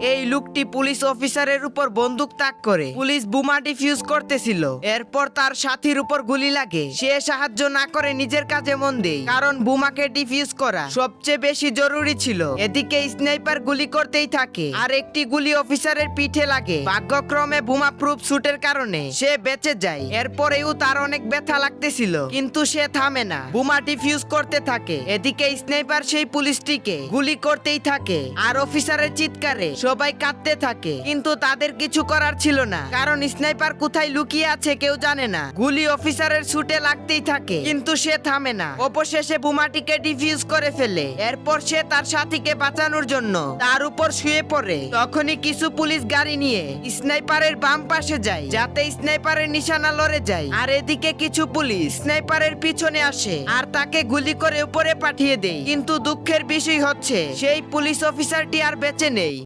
এই লোকটি পুলিশ অফিসারের উপর বন্দুক তাক করে। পুলিশ বোমা ডিফিউজ করতেছিল। এরপর তার সাথীর উপর গুলি লাগে। সে সাহায্য না করে নিজের কাজে মন দেয়, কারণ বোমাকে ডিফিউজ করা সবচেয়ে বেশি জরুরি ছিল। এদিকে স্নাইপার গুলি করতেই থাকে, আর একটি গুলি অফিসারের পিঠে লাগে। ভাগ্যক্রমে বোমা প্রুফ শুটের কারণে সে বেঁচে যায়। এরপরেও তার অনেক ব্যথা লাগতেছিল, কিন্তু সে থামে না। বোমা ডিফিউজ করতে থাকে। এদিকে স্নাইপার সেই পুলিশটিকে গুলি করতেই থাকে, আর অফিসারের চিৎকারে সবাই কাঁদতে থাকে। কিন্তু তাদের কিছু করার ছিল না। কারণ স্নাইপার কোথায় লুকিয়ে আছে কেউ জানে না। গুলি অফিসারের শুটে লাগতেই থাকে। কিন্তু সে থামে না। অবশেষে বোমাটিকে ডিফিউজ করে ফেলে। এরপর সে তার সাথীকে বাঁচানোর জন্য তার উপর শুয়ে পড়ে। তখনই কিছু পুলিশ গাড়ি নিয়ে স্নাইপারের বাম পাশে যায়, যাতে স্নাইপারের নিশানা লড়ে যায়। আর এদিকে কিছু পুলিশ স্নাইপারের পিছনে আসে আর তাকে গুলি করে উপরে পাঠিয়ে দেয়। কিন্তু দুঃখের বিষয় হচ্ছে, সেই পুলিশ অফিসারটি আর বেঁচে নেই।